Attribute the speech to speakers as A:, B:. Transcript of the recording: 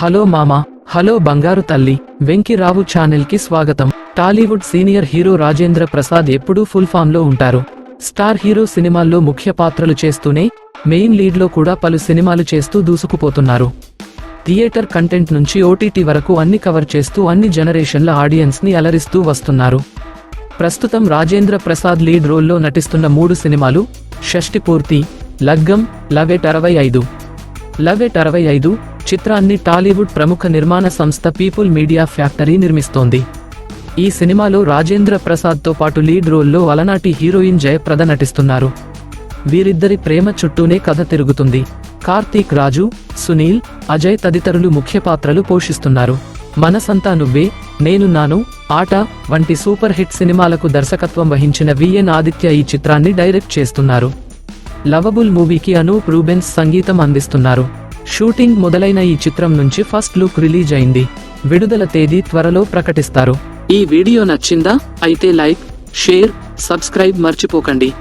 A: Hello మామా hello బంగారు తల్లి వెంకిరావు ఛానల్కి స్వాగతం. టాలీవుడ్ సీనియర్ హీరో రాజేంద్ర ప్రసాద్ ఎప్పుడూ ఫుల్ ఫామ్లో ఉంటారు. స్టార్ హీరో సినిమాల్లో ముఖ్య పాత్రలు చేస్తూనే మెయిన్ లీడ్లో కూడా పలు సినిమాలు చేస్తూ దూసుకుపోతున్నారు. థియేటర్ కంటెంట్ నుంచి ఓటీటీ వరకు అన్ని కవర్ చేస్తూ అన్ని జనరేషన్ల ఆడియన్స్ని అలరిస్తూ వస్తున్నారు. ప్రస్తుతం రాజేంద్ర ప్రసాద్ లీడ్ రోల్లో నటిస్తున్న మూడు సినిమాలు షష్టి పూర్తి లగ్గం ఎట్ అరవై ఐదు. లవ్ ఎట్ అరవై ఐదు చిత్రాన్ని టాలీవుడ్ ప్రముఖ నిర్మాణ సంస్థ పీపుల్ మీడియా ఫ్యాక్టరీ నిర్మిస్తోంది. ఈ సినిమాలో రాజేంద్ర ప్రసాద్తో పాటు లీడ్ రోల్లో అలనాటి హీరోయిన్ జయప్రద నటిస్తున్నారు. వీరిద్దరి ప్రేమ చుట్టూనే కథ తిరుగుతుంది. కార్తీక్ రాజు సునీల్ అజయ్ తదితరులు ముఖ్య పాత్రలు పోషిస్తున్నారు. మనసంతా నువ్వే నేను నాను ఆట వంటి సూపర్ హిట్ సినిమాలకు దర్శకత్వం వహించిన విఎన్ ఆదిత్య ఈ చిత్రాన్ని డైరెక్ట్ చేస్తున్నారు. లవబుల్ మూవీకి అనూప్ రూబెన్స్ సంగీతం అందిస్తున్నారు. షూటింగ్ మొదలైన ఈ చిత్రం నుంచి ఫస్ట్ లుక్ రిలీజ్ అయింది. విడుదల తేదీ త్వరలో ప్రకటిస్తారు. ఈ వీడియో నచ్చిందా? అయితే లైక్ షేర్ సబ్స్క్రైబ్ మర్చిపోకండి.